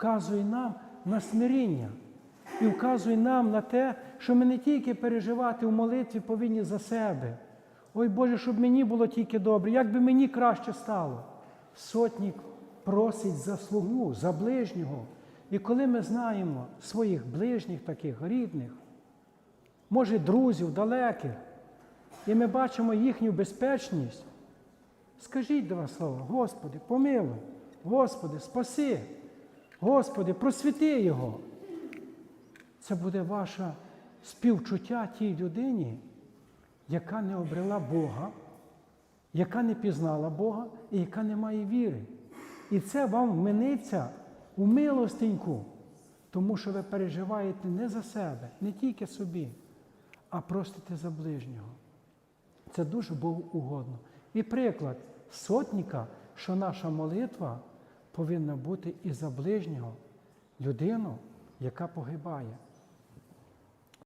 вказує нам на смиріння і вказує нам на те, що ми не тільки переживати в молитві повинні за себе. Ой Боже, щоб мені було тільки добре, як би мені краще стало. Сотник просить за слугу, за ближнього. І коли ми знаємо своїх ближніх, таких рідних, може, друзів далеких, і ми бачимо їхню безпечність, скажіть два слова, Господи, помилуй, Господи, спаси, Господи, просвіти Його. Це буде ваше співчуття тій людині, яка не обрела Бога, яка не пізнала Бога і яка не має віри. І це вам вминиться у милостеньку, тому що ви переживаєте не за себе, не тільки собі, а простите за ближнього. Це дуже Богу угодно. І приклад сотніка, що наша молитва повинна бути і за ближнього, людину, яка погибає.